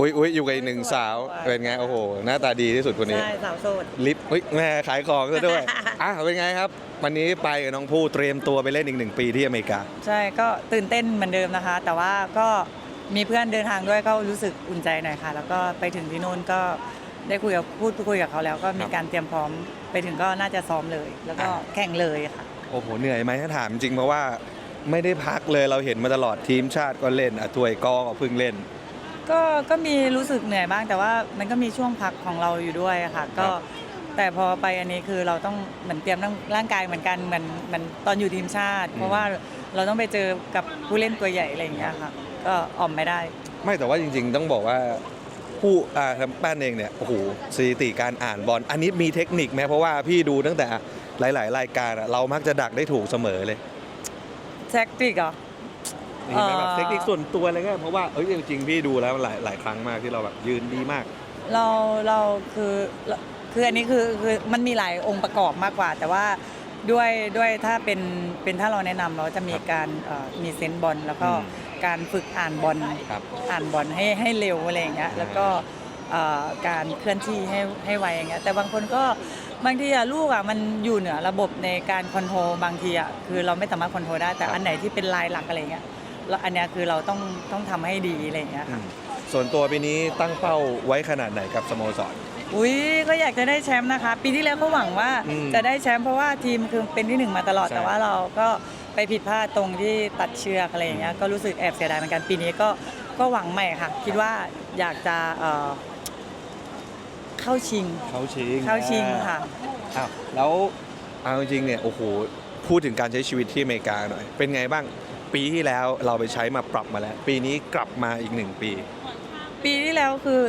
อุ้ยอุ้ยอยู่กับอีกหนึ่งสาวเป็นไงโอ้โหหน้าตาดีที่สุดคนนี้ ใช่สาวโสด ลิฟต์เฮ้ยแม่ขายของซะด้วย อะเป็นไงครับ วันนี้ไปกับน้องผู้เตรียมตัวไปเล่นอีกหนึ่งปีที่อเมริกา ใช่ก็ตื่นเต้นเหมือนเดิมนะคะ แต่ว่าก็มีเพื่อนเดินทางด้วยก็รู้สึกอุ่นใจหน่อยค่ะ แล้วก็ไปถึงที่นู่นก็ได้คุยกับพูดคุยกับเขาแล้ว ก็มีการเตรียมพร้อมไปถึงก็น่าจะซ้อมเลย แล้วก็อ่าแข่งเลยค่ะ โอ้โหเหนื่อยไหมถ้าถามจริงเพราะว่าไม่ได้พักเลยเราเห็นมาตลอดทีมชาติก็เล่นอะถวยกอก็เพิ่งเล่น ก็ก็มีรู้สึกเหนื่อยบ้าง แต่ว่ามันก็มีช่วงพักของเราอยู่ด้วยอะค่ะ ก็ครับแต่พอไปอันนี้คือเราต้องเหมือนเตรียมร่างกายเหมือนกันเหมือนเหมือนตอนอยู่ทีมชาติ เพราะว่าเราต้องไปเจอกับผู้เล่นตัวใหญ่อะไรอย่างเงี้ยค่ะ ก็อ่อมไม่ได้ ไม่แต่ว่าจริง ๆ ต้องบอกว่าผู้อ่าทำแป้นเองเนี่ยโอ้โหสถิติการอ่านบอลอันนี้มีเทคนิคไหมเพราะว่าพี่ดูตั้งแต่หลาย ๆ รายการอะเรามักจะดักได้ถูกเสมอเลยแท็กติกเหรอ มีไหมแบบเอ่อเทคนิคส่วนตัวอะไรเงี้ยเพราะว่าเอ้ยจริงๆพี่ดูแล้วหลายหลายครั้งมากที่เราแบบยืนดีมาก เราเราคือเราคืออันนี้คือคือมันมีหลายองค์ประกอบมากกว่า แต่ว่าด้วยด้วยถ้าเป็นเป็นถ้าเราแนะนำเราจะมีการเอ่อมีเซนส์บอลแล้วก็อืมการฝึกอ่านบอลครับอ่านบอลให้ให้เร็วอะไรอย่างเงี้ยแล้วก็เอ่อการเคลื่อนที่ให้ให้ไวอย่างเงี้ยแต่บางคนก็บางทีอะลูกอะมันอยู่เหนือระบบในการคอนโทรลบางทีอะคือเราไม่สามารถคอนโทรลได้แต่ครับ อันไหนที่เป็นลายหลักอะไรเงี้ย แล้วอันเนี้ยคือเราต้องต้องทำให้ดีอะไรอย่างเงี้ยอืค่ะ มส่วนตัวปีนี้ตั้งเป้าไว้ขนาดไหนกับสโมสร อุ้ยก็อยากจะได้แชมป์นะคะ ปีที่แล้วก็หวังว่าอืมจะได้แชมป์เพราะว่าทีมคือเป็นที่หนึ่งมาตลอดใช่แต่ว่าเราก็ไปผิดพลาดตรงที่ตัดเชือกอะไรอย่างเงี้ยก็รู้สึกแอบเสียดายเหมือนกันปีนี้ก็ก็หวังใหม่ค่ะ คิดว่าอยากจะเอ่อเข้าชิง เข้าชิงเข้าชิงค่ะ อ้าวแล้วเอาจริงๆเนี่ยโอ้โหพูดถึงการใช้ชีวิตที่อเมริกาหน่อย เป็นไงบ้าง ปีที่แล้วเราไปใช้มาปรับมาแล้ว ปีนี้กลับมาอีกหนึ่งปี ปีที่แล้วคือ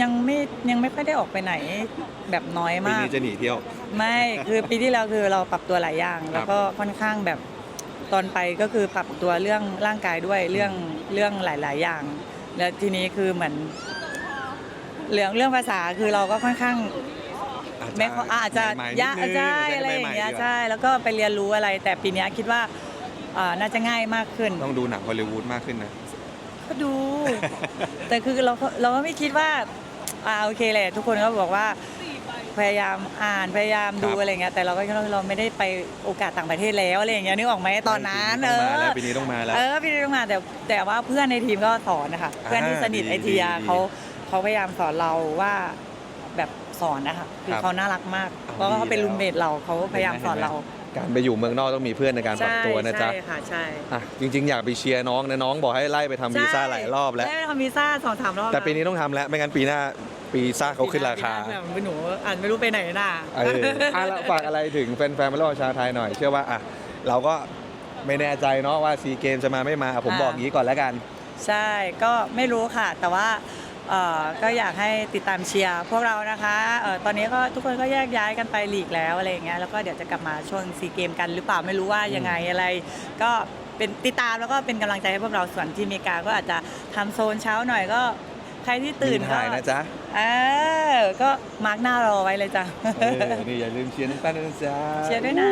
ยังไม่ยังไม่ค่อยได้ออกไปไหนแบบน้อยปีมาก นี้จะหนีเที่ยว ไม่คือปีที่แล้วคือเราปรับตัวหลายอย่างแล้วก็ค่อนข้างแบบตอนไปก็คือปรับตัวเรื่องร่างกายด้วยเรื่องเรื่องหลาย ๆ อย่าง แล้วทีนี้คือเหมือนเรื่องเรื่องภาษาคือเราก็ค่อนข้าง ไม่ค่อยอาจจะใหม่ๆยากนิดนึงใช่ใช้อะไรอย่างใหม่ๆเงี้ยดีกว่าใช่แล้วก็ไปเรียนรู้อะไร แต่ปีเนี้ยคิดว่า อ่าน่าจะง่ายมากขึ้น ต้องดูหนังฮอลลีวูดมากขึ้นนะ ก็ดู แต่คือเราก็เราก็ไม่คิดว่าอ่าโอเคแหละทุกคนก็บอกว่าพยายามอ่านพยายามดูครับอะไรเงี้ยแต่เราก็เราเราไม่ได้ไปโอกาสต่างประเทศแล้วอะไรอย่างเงี้ยนึกออกไหมตอนนั้นเอปีนี้ต้องมาแล้วปีนี้ต้องมาแล้วอเออพี่ต้องมาแต่แต่ว่าเพื่อนในทีมก็สอนนะคะเพื่อนที่สนิทดีไอทีดีอาดี เขาเขาพยายามสอนเราว่าแบบ สอนนะคะคือครับเขาน่ารักมากเอาเพราะว่าเขาเป็นดีแล้ว รูมเมทเราเขาพยายามสอนเราการไปอยู่เมืองนอกต้องมีเพื่อนในการปรับตัวนะจ๊ะใช่ค่ะใช่อะจริง ๆ อยากไปเชียร์น้องนะน้องบอกให้ไล่ไปทำวีซ่าหลายรอบแล้ว ได้ไปทำวีซ่าสองสามรอบแต่ปีนี้ต้องทำแล้ว ไม่งั้นปีหน้าปีซ่าเขาขึ้นราคาปีหน้แบบหนูอ่านไม่รู้ไปไหนน่ะ เอออะแล้วฝากอะไรถึงแฟนๆบอลชาวไทยหน่อย เชื่อว่าอะเราก็ไม่แน่ใจเนาะว่าซีเกมจะมาไม่มาผมบอกอย่างนี้ก่อนแล้วกัน ใช่ก็ไม่รู้ค่ะ แต่ว่า เอ่อก็อยากให้ติดตามเชียร์พวกเรานะคะเอ่อตอนนี้ก็ทุกคนก็แยกย้ายกันไปหลีกแล้วอะไรอย่างเงี้ยแล้วก็เดี๋ยวจะกลับมาช่วงซีเกมกันหรือเปล่าไม่รู้ว่ายังไงอะไร ก็เป็นติดตามแล้วก็เป็นกำลังใจให้พวกเราส่วนที่อเมริกาก็อาจจะทำโซนเช้าหน่อยก็ใครที่ตื่นมีก็ถ่ายนะจ๊ะเออก็มาร์กหน้ารอไว้เลยจ้ะเออนี่อย่าลืมเชียร์น้องแป้นด้วยนะจ๊ะ เชียร์ด้วยนะ